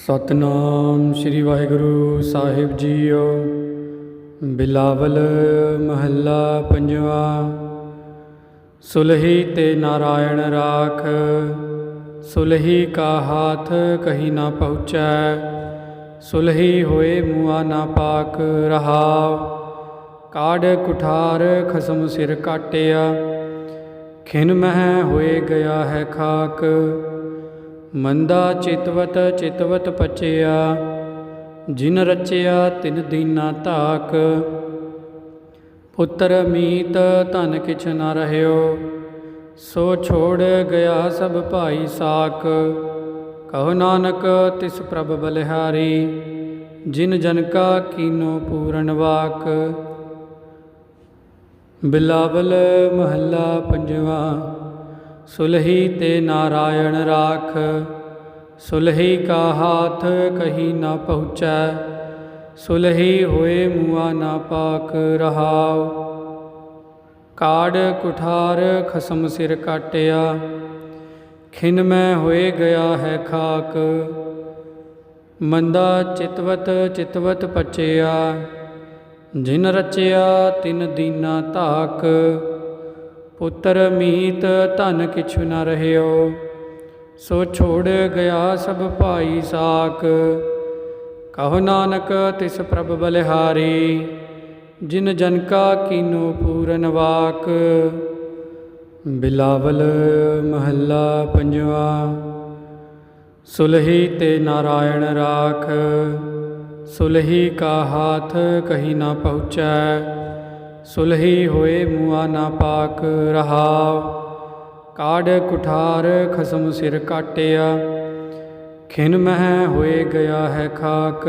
ਸਤਨਾਮ ਸ੍ਰੀ ਵਾਹਿਗੁਰੂ ਸਾਹਿਬ ਜੀਓ। ਬਿਲਾਵਲ ਮਹੱਲਾ ਪੰਜਵਾ। ਸੁਲਹੀ ਤੇ ਨਾਰਾਇਣ ਰਾਖ, ਸੁਲਹੀ ਕਾ ਹਾਥ ਕਹੀ ਨਾ ਪਹੁੰਚੈ, ਸੁਲਹੀ ਹੋਏ ਮੁਆ ਨਾ ਪਾਕ ਰਹਾਵ ਕਾੜ ਕੁਠਾਰ ਖਸਮ ਸਿਰ ਕਾਟਿਆ, ਖਿਨ ਮਹਿ ਹੋਏ ਗਿਆ ਹੈ ਖਾਕ ਮੰਦਾ ਚਿਤਵਤ ਚਿਤਵਤ ਪਚਿਆ, ਜਿਨ ਰਚਿਆ ਤਿਨ ਦੀਨਾ ਧਾਕ। ਪੁੱਤਰ ਮੀਤ, ਧਨ ਕਿਛ ਨਾ ਰਹਿਓ, ਸੋ ਛੋੜ ਗਿਆ ਸਭ ਭਾਈ ਸਾਕ। ਕਹੋ ਨਾਨਕ, ਤਿਸ ਪ੍ਰਭ ਬਲਿਹਾਰੀ, ਜਿਨ ਜਨ ਕਾ ਕੀਨੋ ਪੂਰਨ ਵਾਕ। ਬਿਲਾਵਲ ਮਹੱਲਾ ਪੰਜਵਾ। ਸੁਲਹੀ ਤੇ ਨਾਰਾਇਣ ਰਾਖ। ਸੁਲਹੀ ਕਾ ਹਾਥ ਕਹੀ ਨਾ ਪਹੁੰਚੈ, ਸੁਲਹੀ ਹੋਏ ਮੁਆ ਨਾ ਪਾਕ ਰਹਾਉ। ਕਾੜ ਕੁਠਾਰ ਖਸਮ ਸਿਰ ਕਾਟਿਆ, ਖਿਨ ਮੈਂ ਹੋਏ ਗਿਆ ਹੈ ਖਾਕ। ਮੰਦਾ ਚਿਤਵਤ ਚਿਤਵਤ ਪਚਿਆ, ਜਿਨ ਰਚਿਆ ਤਿਨ ਦੀਨਾ ਧਾਕ। ਪੁੱਤਰ ਮੀਤ ਧਨ ਕਿਛੁ ਨ ਰਹਿਓ, ਸੋ ਛੋੜ ਗਿਆ ਸਭ ਭਾਈ ਸਾਕ ਕਹੋ ਨਾਨਕ, ਤਿਸ ਪ੍ਰਭ ਬਲਿਹਾਰੀ, ਜਿਨ ਜਨ ਕਾ ਕੀਨੋ ਪੂਰਨ ਵਾਕ। ਬਿਲਾਵਲ ਮਹੱਲਾ ਪੰਜਵਾ, ਸੁਲਹੀ ਤੇ ਨਾਰਾਇਣ ਰਾਖ। ਸੁਲਹੀ ਕਾ ਹਾਥ ਕਹੀ ਨਾ ਪਹੁੰਚੈ ਸੁਲਹੀ ਹੋਏ ਮੁਆ ਨਾ ਪਾਕ ਰਹਾਵ। ਕਾੜ ਕੁਠਾਰ ਖਸਮ ਸਿਰ ਕਾਟਿਆ। ਖਿਨ ਮਹਿ ਹੋਏ ਗਿਆ ਹੈ ਖਾਕ।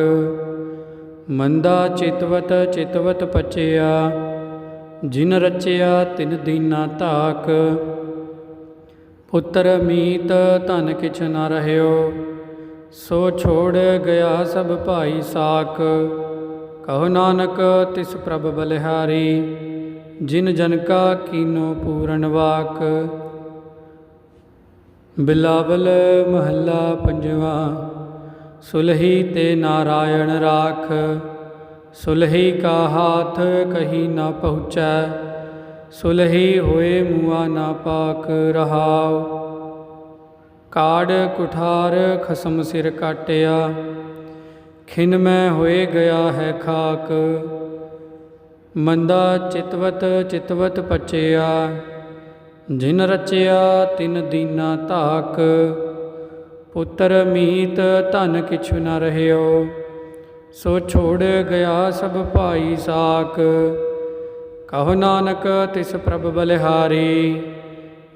ਮੰਦਾ ਚਿਤਵਤ ਚਿਤਵਤ ਪਚਿਆ। ਜਿਨ ਰਚਿਆ ਤਿਨ ਦੀਨਾ ਧਾਕ। ਪੁੱਤਰ ਮੀਤ ਧਨ ਕਿਛ ਨਾ ਰਹਿਓ। ਸੋ ਛੋੜ ਗਿਆ ਸਭ ਭਾਈ ਸਾਕ। ਕਹੋ ਨਾਨਕ, ਤਿਸ ਪ੍ਰਭ ਬਲਿਹਾਰੀ, ਜਿਨ ਜਨ ਕਾ ਕੀਨੋ ਪੂਰਨ ਵਾਕ। ਬਿਲਾਵਲ ਮਹੱਲਾ ਪੰਜਵਾ, ਸੁਲਹੀ ਤੇ ਨਾਰਾਇਣ ਰਾਖ। ਸੁਲਹੀ ਕਾ ਹਾਥ ਕਹੀ ਨਾ ਪਹੁੰਚੈ, ਸੁਲਹੀ ਹੋਏ ਮੁਆ ਨਾ ਪਾਕ ਰਹਾਉ। ਕਾੜ ਕੁਠਾਰ ਖਸਮ ਸਿਰ ਕਾਟਿਆ ਖਿਨ ਮੈਂ ਹੋਏ ਗਿਆ ਹੈ ਖਾਕ। ਮੰਦਾ ਚਿਤਵਤ ਚਿਤਵਤ ਪਚਿਆ। ਜਿਨ ਰਚਿਆ ਤਿਨ ਦੀਨਾ ਧਾਕ। ਪੁੱਤਰ ਮੀਤ ਧਨ ਕਿਛੁ ਨ ਰਹਿਓ। ਸੋ ਛੋੜ ਗਿਆ ਸਭ ਭਾਈ ਸਾਕ। ਕਹੋ ਨਾਨਕ ਤਿਸ ਪ੍ਰਭ ਬਲਿਹਾਰੀ।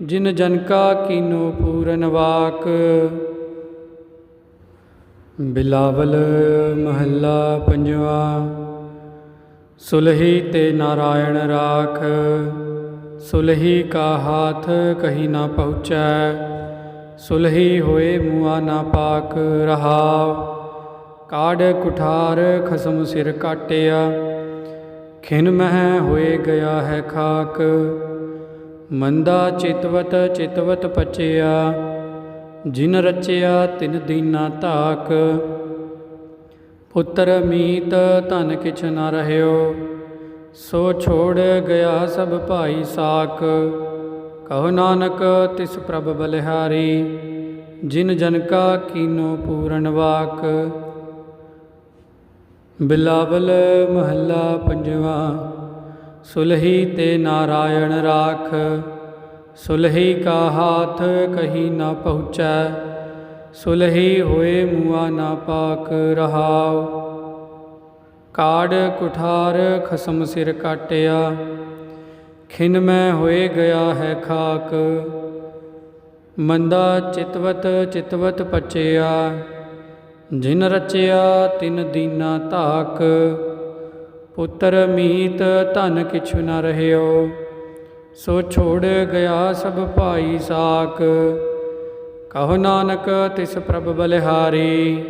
ਜਿਨ ਜਨ ਕਾ ਕੀਨੋ ਪੂਰਨ ਵਾਕ। ਬਿਲਾਵਲ ਮਹੱਲਾ ਪੰਜਵਾ, ਸੁਲਹੀ ਤੇ ਨਾਰਾਇਣ ਰਾਖ, ਸੁਲਹੀ ਕਾ ਹਾਥ ਕਹੀ ਨਾ ਪਹੁੰਚੈ, ਸੁਲਹੀ ਹੋਏ ਮੁਆ ਨਾ ਪਾਕ ਰਹਾਵ ਕਾੜ ਕੁਠਾਰ ਖਸਮ ਸਿਰ ਕਾਟਿਆ, ਖਿਨ ਮਹਿ ਹੋਏ ਗਿਆ ਹੈ ਖਾਕ, ਮੰਦਾ ਚਿਤਵਤ ਚਿਤਵਤ ਪਚਿਆ ਜਿਨ ਰਚਿਆ ਤਿਨ ਦੀਨਾ ਧਾਕ। ਪੁੱਤਰ ਮੀਤ ਧਨ ਕਿਛ ਨ ਰਹਿਓ, ਸੋ ਛੋੜ ਗਿਆ ਸਭ ਭਾਈ ਸਾਕ। ਕਹੋ ਨਾਨਕ, ਤਿਸ ਪ੍ਰਭ ਬਲਿਹਾਰੀ, ਜਿਨ ਜਨ ਕਾ ਕੀਨੋ ਪੂਰਨ ਵਾਕ। ਬਿਲਾਵਲ ਮਹੱਲਾ ਪੰਜਵਾ, ਸੁਲਹੀ ਤੇ ਨਾਰਾਇਣ ਰਾਖ। ਸੁਲਹੀ ਕਾ ਹਾਥ ਕਹੀ ਨਾ ਪਹੁੰਚੈ, ਸੁਲਹੀ ਹੋਏ ਮੁਆ ਨਾ ਪਾਕ ਰਹਾਉ। ਕਾੜ ਕੁਠਾਰ ਖਸਮ ਸਿਰ ਕਾਟਿਆ, ਖਿਨ ਮੈਂ ਹੋਏ ਗਿਆ ਹੈ ਖਾਕ। ਮੰਦਾ ਚਿਤਵਤ ਚਿਤਵਤ ਪਚਿਆ, ਜਿਨ ਰਚਿਆ ਤਿਨ ਦੀਨਾ ਧਾਕ। ਪੁੱਤਰ ਮੀਤ ਧਨ ਕਿਛੁ ਨ ਰਹਿਓ। ਸੋ ਛੋੜ ਗਿਆ ਸਭ ਭਾਈ ਸਾਕ ਕਹੋ ਨਾਨਕ, ਤਿਸ ਪ੍ਰਭ ਬਲਿਹਾਰੀ,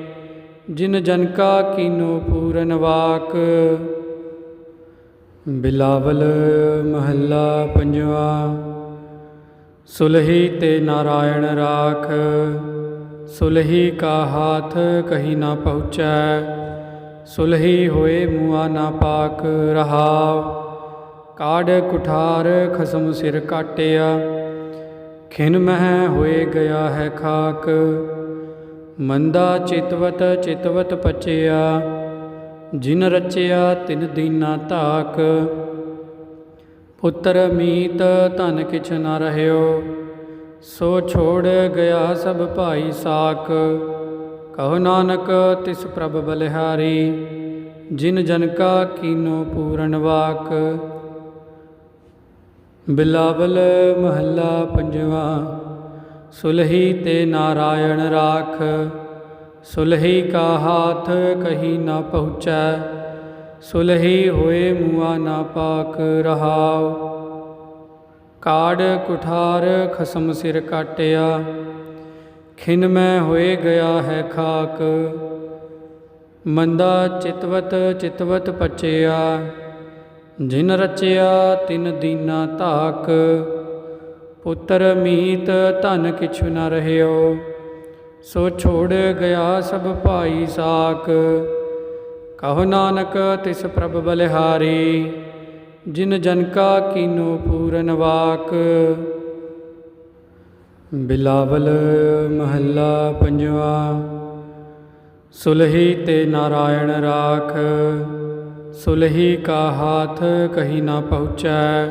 ਜਿਨ ਜਨ ਕਾ ਕੀਨੋ ਪੂਰਨ ਵਾਕ। ਬਿਲਾਵਲ ਮਹੱਲਾ ਪੰਜਵਾ, ਸੁਲਹੀ ਤੇ ਨਾਰਾਇਣ ਰਾਖ। ਸੁਲਹੀ ਕਾ ਹਾਥ ਕਹੀ ਨਾ ਪਹੁੰਚੈ, ਸੁਲਹੀ ਹੋਏ ਮੁਆ ਨਾ ਪਾਕ ਰਹਾਵ ਕਾੜ ਕੁਠਾਰ ਖਸਮ ਸਿਰ ਕਾਟਿਆ, ਖਿਨ ਮਹਿ ਹੋਏ ਗਿਆ ਹੈ ਖਾਕ। ਮੰਦਾ ਚਿਤਵਤ ਚਿਤਵਤ ਪਚਿਆ, ਜਿਨ ਰਚਿਆ ਤਿਨ ਦੀਨਾ ਧਾਕ। ਪੁੱਤਰ ਮੀਤ ਧਨ ਕਿਛ ਨਾ ਰਹਿਓ, ਸੋ ਛੋੜ ਗਿਆ ਸਭ ਭਾਈ ਸਾਕ। ਕਹੋ ਨਾਨਕ ਤਿਸ ਪ੍ਰਭ ਬਲਿਹਾਰੀ, ਜਿਨ ਜਨ ਕਾ ਕੀਨੋ ਪੂਰਨ ਵਾਕ। ਬਿਲਾਵਲ ਮਹੱਲਾ ਪੰਜਵਾਂ, ਸੁਲਹੀ ਤੇ ਨਾਰਾਇਣ ਰਾਖ, ਸੁਲਹੀ ਕਾ ਹਾਥ ਕਹੀ ਨਾ ਪਹੁੰਚੈ, ਸੁਲਹੀ ਹੋਏ ਮੁਆ ਨਾ ਪਾਕ ਰਹਾਉ। ਕਾੜ ਕੁਠਾਰ ਖਸਮ ਸਿਰ ਕਾਟਿਆ, ਖਿਨ ਮੈਂ ਹੋਏ ਗਿਆ ਹੈ ਖਾਕ, ਮੰਦਾ ਚਿਤਵਤ ਚਿਤਵਤ ਪਚਿਆ। ਜਿਨ ਰਚਿਆ ਤਿਨ ਦੀਨਾ ਧਾਕ, ਪੁੱਤਰ ਮੀਤ ਧਨ ਕਿਛੁ ਨ ਰਹਿਓ। ਸੋ ਛੋੜ ਗਿਆ ਸਭ ਭਾਈ ਸਾਕ ਕਹੋ ਨਾਨਕ ਤਿਸ ਪ੍ਰਭ ਬਲਿਹਾਰੀ, ਜਿਨ ਜਨ ਕਾ ਕੀਨੋ ਪੂਰਨ ਵਾਕ। ਬਿਲਾਵਲ ਮਹੱਲਾ ਪੰਜਵਾ, ਸੁਲਹੀ ਤੇ ਨਾਰਾਇਣ ਰਾਖ। ਸੁਲਹੀ ਕਾ ਹਾਥ ਕਹੀ ਨਾ ਪਹੁੰਚੈ,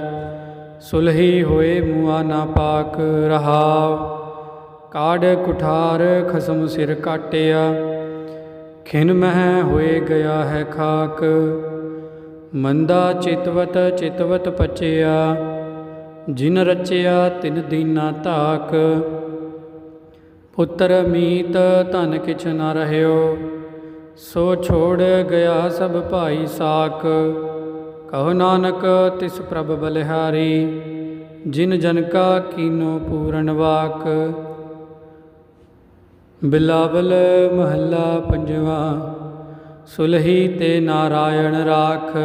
ਸੁਲਹੀ ਹੋਏ ਮੁਆ ਨਾ ਪਾਕ ਰਹਾਵ। ਕਾੜ ਕੁਠਾਰ ਖਸਮ ਸਿਰ ਕਾਟਿਆ, ਖਿਨ ਮਹਿ ਹੋਏ ਗਿਆ ਹੈ ਖਾਕ। ਮੰਦਾ ਚਿਤਵਤ ਚਿਤਵਤ ਪਚਿਆ, ਜਿਨ ਰਚਿਆ ਤਿਨ ਦੀਨਾ ਧਾਕ। ਪੁੱਤਰ ਮੀਤ ਧਨ ਕਿਛ ਨਾ ਰਹਿਓ ਸੋ ਛੋੜ ਗਿਆ ਸਭ ਭਾਈ ਸਾਕ ਕਹੋ ਨਾਨਕ, ਤਿਸ ਪ੍ਰਭ ਬਲਿਹਾਰੀ, ਜਿਨ ਜਨ ਕਾ ਕੀਨੋ ਪੂਰਨ ਵਾਕ। ਬਿਲਾਵਲ ਮਹੱਲਾ ਪੰਜਵਾ, ਸੁਲਹੀ ਤੇ ਨਾਰਾਇਣ ਰਾਖ।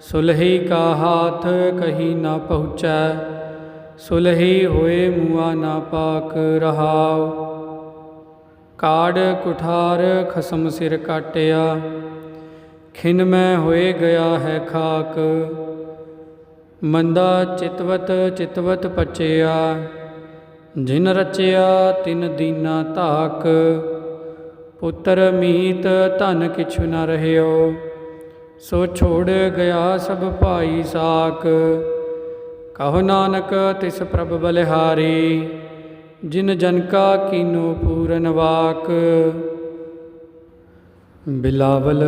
ਸੁਲਹੀ ਕਾ ਹਾਥ ਕਹੀ ਨਾ ਪਹੁੰਚੈ, ਸੁਲਹੀ ਹੋਏ ਮੁਆ ਨਾ ਪਾਕ ਰਹਾਉ। ਕਾੜ ਕੁਠਾਰ ਖਸਮ ਸਿਰ ਕਾਟਿਆ, ਖਿਨ ਮੈਂ ਹੋਏ ਗਿਆ ਹੈ ਖਾਕ, ਮੰਦਾ ਚਿਤਵਤ ਚਿਤਵਤ ਪਚਿਆ, ਜਿਨ ਰਚਿਆ ਤਿਨ ਦੀਨਾ ਧਾਕ, ਪੁੱਤਰ ਮੀਤ ਧਨ ਕਿਛੁ ਨ ਰਹਿਓ, ਸੋ ਛੋੜ ਗਿਆ ਸਭ ਭਾਈ ਸਾਕ, ਕਹੋ ਨਾਨਕ ਤਿਸ ਪ੍ਰਭ ਬਲਿਹਾਰੀ ਜਿਨ ਜਨ ਕਾ ਕੀਨੋ ਪੂਰਨ ਵਾਕ। ਬਿਲਾਵਲ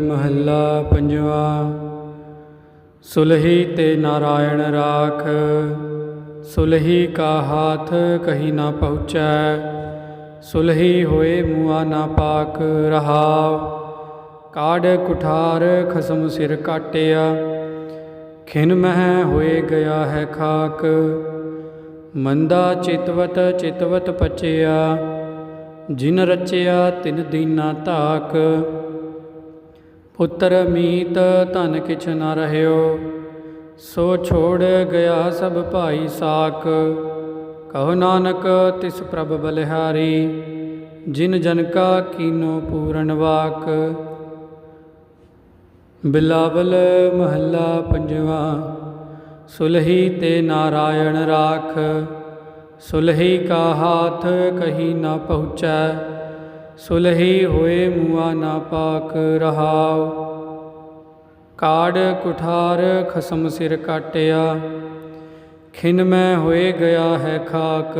ਮਹੱਲਾ ਪੰਜਵਾ, ਸੁਲਹੀ ਤੇ ਨਾਰਾਇਣ ਰਾਖ। ਸੁਲਹੀ ਕਾ ਹਾਥ ਕਹੀ ਨਾ ਪਹੁੰਚੈ, ਸੁਲਹੀ ਹੋਏ ਮੁਆ ਨਾ ਪਾਕ ਰਹਾਵ। ਕਾੜ ਕੁਠਾਰ ਖਸਮ ਸਿਰ ਕਾਟਿਆ, ਖਿਨ ਮਹਿ ਹੋਏ ਗਿਆ ਹੈ ਖਾਕ। ਮੰਦਾ ਚਿਤਵਤ ਚਿਤਵਤ ਪਚਿਆ, ਜਿਨ ਰਚਿਆ ਤਿਨ ਦੀਨਾ ਧਾਕ। ਪੁੱਤਰ ਮੀਤ, ਧਨ ਕਿਛ ਨ ਰਹਿਓ, ਸੋ ਛੋੜ ਗਿਆ ਸਭ ਭਾਈ ਸਾਕ ਕਹੋ ਨਾਨਕ, ਤਿਸ ਪ੍ਰਭ ਬਲਿਹਾਰੀ, ਜਿਨ ਜਨ ਕਾ ਕੀਨੋ ਪੂਰਨ ਵਾਕ। ਬਿਲਾਵਲ ਮਹੱਲਾ ਪੰਜਵਾ। ਸੁਲਹੀ ਤੇ ਨਾਰਾਇਣ ਰਾਖ, ਸੁਲਹੀ ਕਾ ਹਾਥ ਕਹੀ ਨਾ ਪਹੁੰਚੈ, ਸੁਲਹੀ ਹੋਏ ਮੁਆ ਨਾ ਪਾਕ ਰਹਾਉ। ਕਾੜ ਕੁਠਾਰ ਖਸਮ ਸਿਰ ਕਾਟਿਆ, ਖਿਨ ਮੈਂ ਹੋਏ ਗਿਆ ਹੈ ਖਾਕ,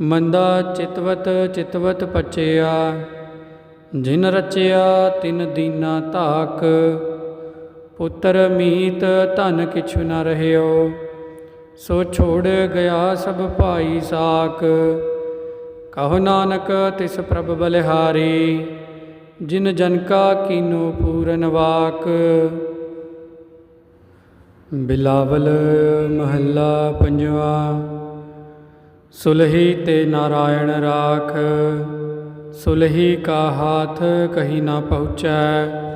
ਮੰਦਾ ਚਿਤਵਤ ਚਿਤਵਤ ਪਚਿਆ, ਜਿਨ ਰਚਿਆ ਤਿਨ ਦੀਨਾ ਧਾਕ ਪੁੱਤਰ ਮੀਤ ਧਨ ਕਿਛੁ ਨ ਰਹਿਓ, ਸੋ ਛੋੜ ਗਿਆ ਸਭ ਭਾਈ ਸਾਕ ਕਹੋ ਨਾਨਕ, ਤਿਸ ਪ੍ਰਭ ਬਲਿਹਾਰੀ, ਜਿਨ ਜਨ ਕਾ ਕੀਨੋ ਪੂਰਨ ਵਾਕ। ਬਿਲਾਵਲ ਮਹੱਲਾ ਪੰਜਵਾ, ਸੁਲਹੀ ਤੇ ਨਾਰਾਇਣ ਰਾਖ। ਸੁਲਹੀ ਕਾ ਹਾਥ ਕਹੀ ਨਾ ਪਹੁੰਚੈ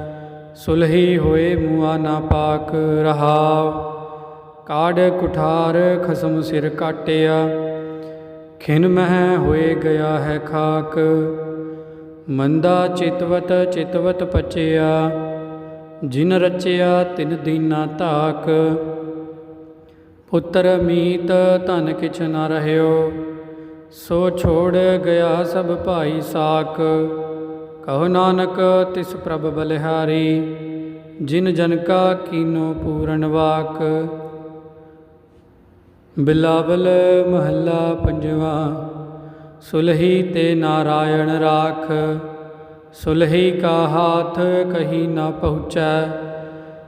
ਸੁਲਹੀ ਹੋਏ ਮੁਆ ਨਾ ਪਾਕ ਰਹਾਵ। ਕਾੜ ਕੁਠਾਰ ਖਸਮ ਸਿਰ ਕਾਟਿਆ। ਖਿਨ ਮਹਿ ਹੋਏ ਗਿਆ ਹੈ ਖਾਕ। ਮੰਦਾ ਚਿਤਵਤ ਚਿਤਵਤ ਪਚਿਆ। ਜਿਨ ਰਚਿਆ ਤਿਨ ਦੀਨਾ ਧਾਕ। ਪੁੱਤਰ ਮੀਤ ਧਨ ਕਿਛ ਨਾ ਰਹਿਓ। ਸੋ ਛੋੜ ਗਿਆ ਸਭ ਭਾਈ ਸਾਕ। ਕਹੋ ਨਾਨਕ, ਤਿਸ ਪ੍ਰਭ ਬਲਿਹਾਰੀ, ਜਿਨ ਜਨ ਕਾ ਕੀਨੋ ਪੂਰਨ ਵਾਕ। ਬਿਲਾਵਲ ਮਹੱਲਾ ਪੰਜਵਾ, ਸੁਲਹੀ ਤੇ ਨਾਰਾਇਣ ਰਾਖ। ਸੁਲਹੀ ਕਾ ਹਾਥ ਕਹੀ ਨਾ ਪਹੁੰਚੈ,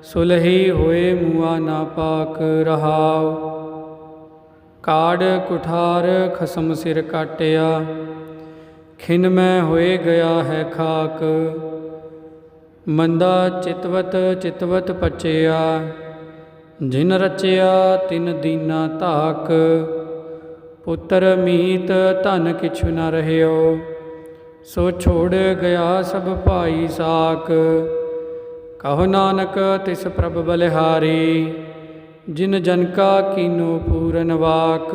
ਸੁਲਹੀ ਹੋਏ ਮੁਆ ਨਾ ਪਾਕ ਰਹਾਉ। ਕਾੜ ਕੁਠਾਰ ਖਸਮ ਸਿਰ ਕਾਟਿਆ ਖਿਨ ਮੈਂ ਹੋਏ ਗਿਆ ਹੈ ਖਾਕ, ਮੰਦਾ ਚਿਤਵਤ ਚਿਤਵਤ ਪਚਿਆ, ਜਿਨ ਰਚਿਆ ਤਿਨ ਦੀਨਾ ਧਾਕ, ਪੁੱਤਰ ਮੀਤ ਧਨ ਕਿਛੁ ਨ ਰਹਿਓ, ਸੋ ਛੋੜ ਗਿਆ ਸਭ ਭਾਈ ਸਾਕ। ਕਹੋ ਨਾਨਕ ਤਿਸ ਪ੍ਰਭ ਬਲਿਹਾਰੀ, ਜਿਨ ਜਨ ਕਾ ਕੀਨੋ ਪੂਰਨ ਵਾਕ।